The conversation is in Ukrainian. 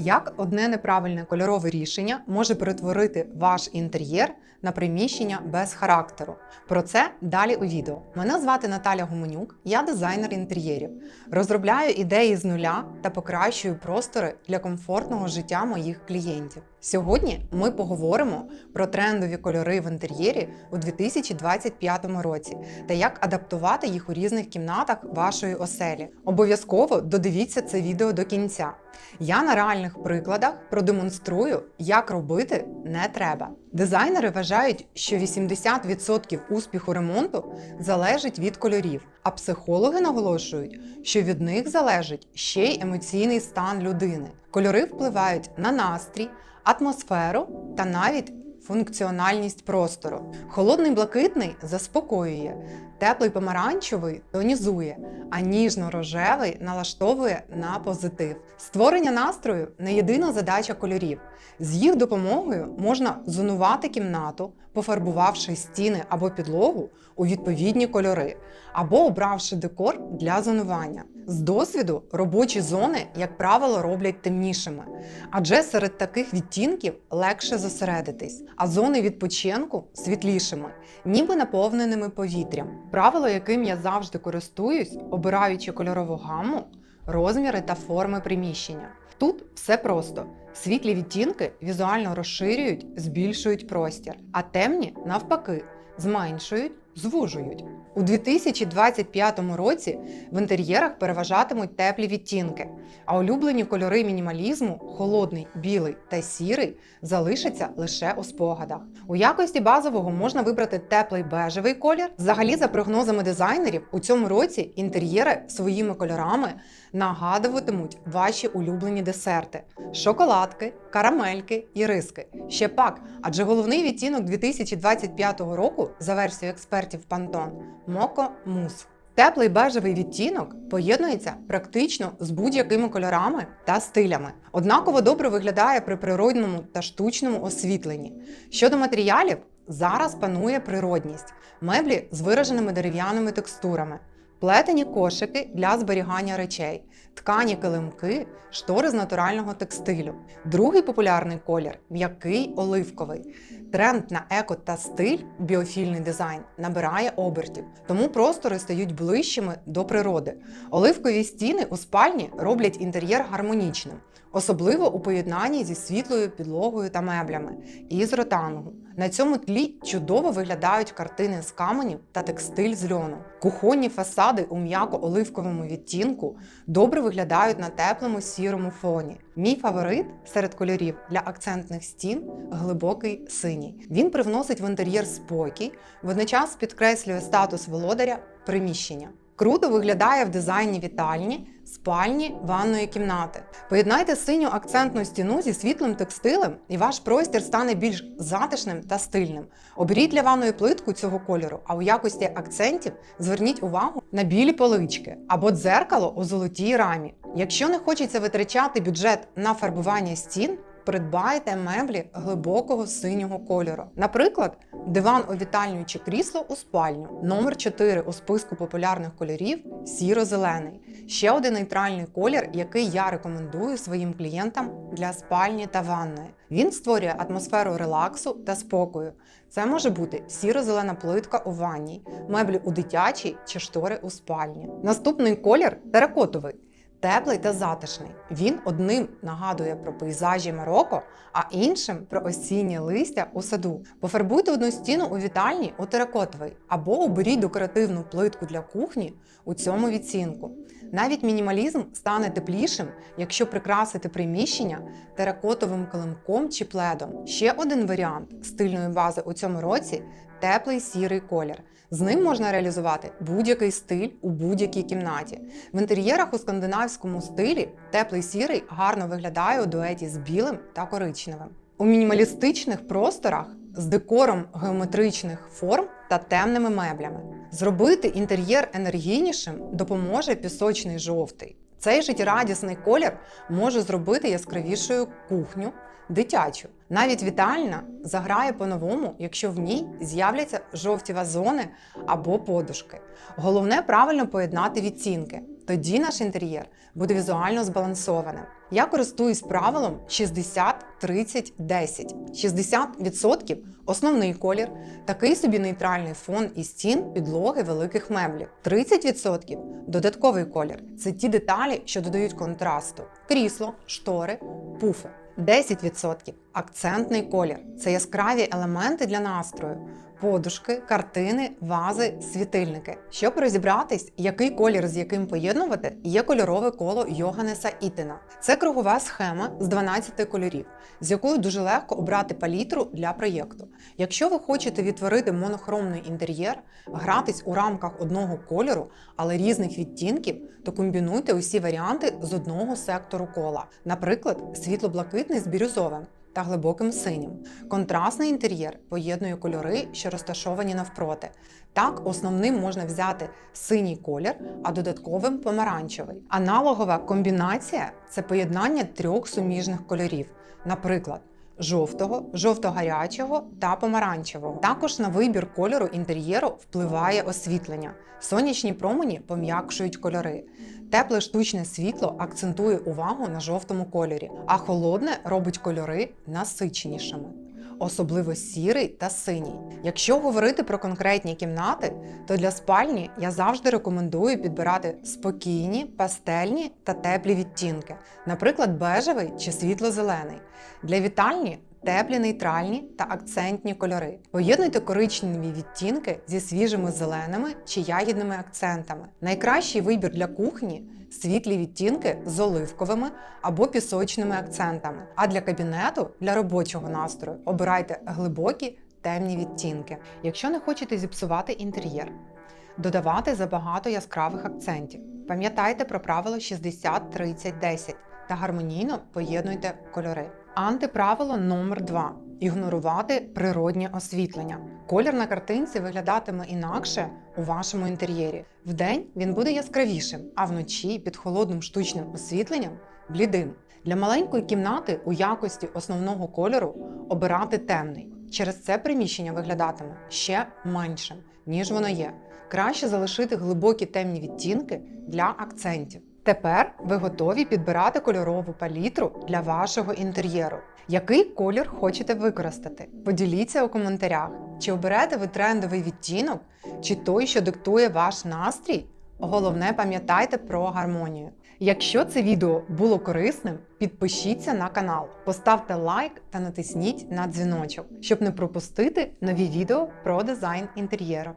Як одне неправильне кольорове рішення може перетворити ваш інтер'єр на приміщення без характеру? Про це далі у відео. Мене звати Наталя Гуменюк, я дизайнер інтер'єрів. Розробляю ідеї з нуля та покращую простори для комфортного життя моїх клієнтів. Сьогодні ми поговоримо про трендові кольори в інтер'єрі у 2025 році та як адаптувати їх у різних кімнатах вашої оселі. Обов'язково додивіться це відео до кінця. Я на реальних прикладах продемонструю, як робити не треба. Дизайнери вважають, що 80% успіху ремонту залежить від кольорів, а психологи наголошують, що від них залежить ще й емоційний стан людини. Кольори впливають на настрій, атмосферу та навіть функціональність простору. Холодний блакитний заспокоює, теплий помаранчевий тонізує, а ніжно-рожевий налаштовує на позитив. Створення настрою не єдина задача кольорів. З їх допомогою можна зонувати кімнату, пофарбувавши стіни або підлогу у відповідні кольори, або обравши декор для зонування. З досвіду робочі зони, як правило, роблять темнішими, адже серед таких відтінків легше зосередитись, а зони відпочинку світлішими, ніби наповненими повітрям. Правило, яким я завжди користуюсь, обираючи кольорову гаму, розміри та форми приміщення. Тут все просто. Світлі відтінки візуально розширюють, збільшують простір, а темні навпаки зменшують, звужують. У 2025 році в інтер'єрах переважатимуть теплі відтінки, а улюблені кольори мінімалізму холодний, білий та сірий залишаться лише у спогадах. У якості базового можна вибрати теплий бежевий колір. Взагалі, за прогнозами дизайнерів, у цьому році інтер'єри своїми кольорами нагадуватимуть ваші улюблені десерти: шоколадки, карамельки і риски. Ще пак, адже головний відтінок 2025 року, за версією експертів Pantone, Моко Мус. Теплий бежевий відтінок поєднується практично з будь-якими кольорами та стилями. Однаково добре виглядає при природному та штучному освітленні. Щодо матеріалів, зараз панує природність, меблі з вираженими дерев'яними текстурами, плетені кошики для зберігання речей, ткані килимки, штори з натурального текстилю. Другий популярний колір м'який оливковий. Тренд на еко та стиль, біофільний дизайн, набирає обертів, тому простори стають ближчими до природи. Оливкові стіни у спальні роблять інтер'єр гармонічним, особливо у поєднанні зі світлою підлогою та меблями і з ротангу. На цьому тлі чудово виглядають картини з каменів та текстиль з льону. Кухонні фасади у м'яко-оливковому відтінку добре виглядають на теплому сірому фоні. Мій фаворит серед кольорів для акцентних стін глибокий синій. Він привносить в інтер'єр спокій, водночас підкреслює статус володаря приміщення. Круто виглядає в дизайні вітальні, спальні, ванної кімнати. Поєднайте синю акцентну стіну зі світлим текстилем, і ваш простір стане більш затишним та стильним. Оберіть для ванної плитку цього кольору, а у якості акцентів зверніть увагу на білі полички або дзеркало у золотій рамі. Якщо не хочеться витрачати бюджет на фарбування стін, придбайте меблі глибокого синього кольору. Наприклад, диван у вітальню чи крісло у спальню. Номер 4 у списку популярних кольорів сіро-зелений. Ще один нейтральний колір, який я рекомендую своїм клієнтам для спальні та ванної. Він створює атмосферу релаксу та спокою. Це може бути сіро-зелена плитка у ванній, меблі у дитячій чи штори у спальні. Наступний колір теракотовий. Теплий та затишний. Він одним нагадує про пейзажі Марокко, а іншим про осіннє листя у саду. Пофарбуйте одну стіну у вітальні у теракотовий або оберіть декоративну плитку для кухні у цьому відцінку. Навіть мінімалізм стане теплішим, якщо прикрасити приміщення теракотовим килимком чи пледом. Ще один варіант стильної бази у цьому році теплий сірий колір. З ним можна реалізувати будь-який стиль у будь-якій кімнаті. В інтер'єрах у скандинавському стилі теплий сірий гарно виглядає у дуеті з білим та коричневим. У мінімалістичних просторах з декором геометричних форм та темними меблями. Зробити інтер'єр енергійнішим допоможе пісочний жовтий. Цей життєрадісний колір може зробити яскравішою кухню, дитячу. Навіть вітальна заграє по-новому, якщо в ній з'являться жовті вазони або подушки. Головне правильно поєднати відцінки. Тоді наш інтер'єр буде візуально збалансованим. Я користуюсь правилом 60-30-10. 60% основний колір, такий собі нейтральний фон і стін, підлоги великих меблів. 30% додатковий колір це ті деталі, що додають контрасту: крісло, штори, пуфи. 10% акцентний колір це яскраві елементи для настрою. Подушки, картини, вази, світильники. Щоб розібратись, який колір з яким поєднувати, є кольорове коло Йоганнеса Ітена. Це кругова схема з 12 кольорів, з якою дуже легко обрати палітру для проєкту. Якщо ви хочете відтворити монохромний інтер'єр, гратись у рамках одного кольору, але різних відтінків, то комбінуйте усі варіанти з одного сектору кола, наприклад, світло-блакитний з бірюзовим та глибоким синім. Контрастний інтер'єр поєднує кольори, що розташовані навпроти. Так, основним можна взяти синій колір, а додатковим помаранчевий. Аналогова комбінація це поєднання трьох суміжних кольорів, наприклад. Жовтого, жовто-гарячого та помаранчевого. Також на вибір кольору інтер'єру впливає освітлення. Сонячні промені пом'якшують кольори. Тепле штучне світло акцентує увагу на жовтому кольорі, а холодне робить кольори насиченішими. Особливо сірий та синій. Якщо говорити про конкретні кімнати, то для спальні я завжди рекомендую підбирати спокійні, пастельні та теплі відтінки, наприклад, бежевий чи світло-зелений. Для вітальні теплі нейтральні та акцентні кольори. Поєднуйте коричневі відтінки зі свіжими зеленими чи ягідними акцентами. Найкращий вибір для кухні світлі відтінки з оливковими або пісочними акцентами. А для кабінету, для робочого настрою обирайте глибокі темні відтінки. Якщо не хочете зіпсувати інтер'єр, додавати забагато яскравих акцентів. Пам'ятайте про правило 60-30-10 та гармонійно поєднуйте кольори. Антиправило номер 2 ігнорувати природнє освітлення. Колір на картинці виглядатиме інакше у вашому інтер'єрі. Вдень він буде яскравішим, а вночі під холодним штучним освітленням блідим. Для маленької кімнати у якості основного кольору обирати темний. Через це приміщення виглядатиме ще меншим, ніж воно є. Краще залишити глибокі темні відтінки для акцентів. Тепер ви готові підбирати кольорову палітру для вашого інтер'єру. Який колір хочете використати? Поділіться у коментарях, чи оберете ви трендовий відтінок, чи той, що диктує ваш настрій. Головне, пам'ятайте про гармонію. Якщо це відео було корисним, підпишіться на канал, поставте лайк та натисніть на дзвіночок, щоб не пропустити нові відео про дизайн інтер'єру.